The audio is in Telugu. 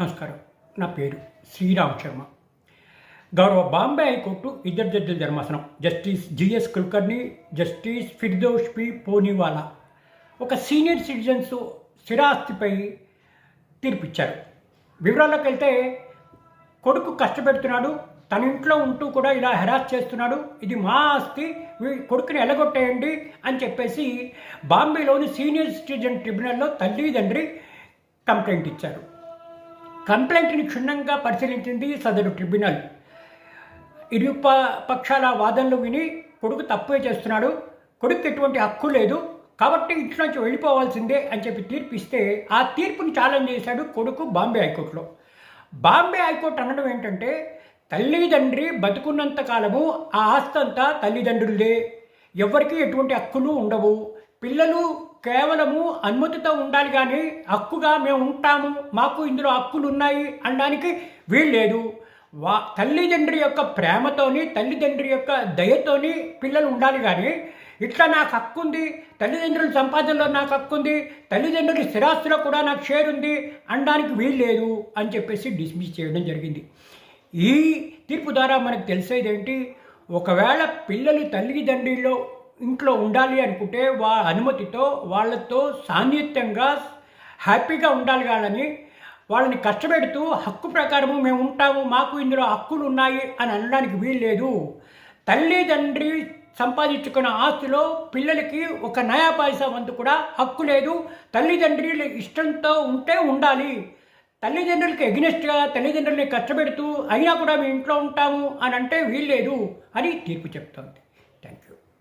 నమస్కారం. నా పేరు శ్రీరామ్ శర్మ. గౌరవ బాంబే హైకోర్టు ఇద్దరు జడ్జిల ధర్మాసనం justice G S Kulkarni justice Firdosh P Poonawala ఒక సీనియర్ సిటిజన్స్ స్థిరాస్తిపై తీర్పిచ్చారు. వివరాల్లోకి వెళ్తే కొడుకు కష్టపెడుతున్నాడు తన ఇంట్లో ఉంటూ కూడా ఇలా హెరాస్ చేస్తున్నాడు ఇది మా ఆస్తి కొడుకుని ఎలగొట్టేయండి అని చెప్పేసి బాంబేలోని సీనియర్ సిటిజన్ ట్రిబ్యునల్లో తల్లి తండ్రి కంప్లైంట్ ఇచ్చారు. కంప్లైంట్ని క్షుణ్ణంగా పరిశీలించింది సదరు ట్రిబ్యునల్. ఇరు ప- పక్షాల వాదనలు విని కొడుకు తప్పే చేస్తున్నాడు. కొడుకు ఎటువంటి హక్కు లేదు. కాబట్టి ఇంట్లో నుంచి వెళ్ళిపోవాల్సిందే అని చెప్పి తీర్పు ఇస్తే ఆ తీర్పుని ఛాలెంజ్ చేశాడు కొడుకు బాంబే హైకోర్టులో. బాంబే హైకోర్టు అనడం ఏంటంటే తల్లిదండ్రి బతుకున్నంత కాలము ఆ ఆస్తి అంతా తల్లిదండ్రులదే. ఎవరికీ ఎటువంటి హక్కులు ఉండవు. పిల్లలు కేవలము అనుమతితో ఉండాలి కానీ హక్కుగా మేము ఉంటాము మాకు ఇందులో హక్కులు ఉన్నాయి అనడానికి వీల్లేదు. వా తల్లిదండ్రి యొక్క ప్రేమతోని తల్లిదండ్రి యొక్క దయతోని పిల్లలు ఉండాలి కానీ ఇట్లా నాకు హక్కు ఉంది తల్లిదండ్రుల సంపాదనలో నాకు హక్కు ఉంది తల్లిదండ్రుల స్థిరాస్తిలో కూడా నాకు షేర్ ఉంది అనడానికి వీల్లేదు అని చెప్పేసి డిస్మిస్ చేయడం జరిగింది. ఈ తీర్పు ద్వారా మనకు తెలిసేది ఏంటి ఒకవేళ పిల్లలు తల్లిదండ్రుల్లో ఇంట్లో ఉండాలి అనుకుంటే వా అనుమతితో వాళ్ళతో సాన్నిహిత్యంగా హ్యాపీగా ఉండాలి కానీ వాళ్ళని కష్టపెడుతూ హక్కు ప్రకారము మేము ఉంటాము మాకు ఇందులో హక్కులు ఉన్నాయి అని అనడానికి వీల్లేదు. తల్లిదండ్రి సంపాదించుకున్న ఆస్తిలో పిల్లలకి ఒక నయా పైసా వంతు కూడా హక్కు లేదు. తల్లిదండ్రుల ఇష్టంతో ఉంటే ఉండాలి. తల్లిదండ్రులకి ఎగ్నెస్ట్గా తల్లిదండ్రుల్ని కష్టపెడుతూ అయినా కూడా మేము ఇంట్లో ఉంటాము అని అంటే వీల్లేదు అని తీర్పు చెప్తోంది.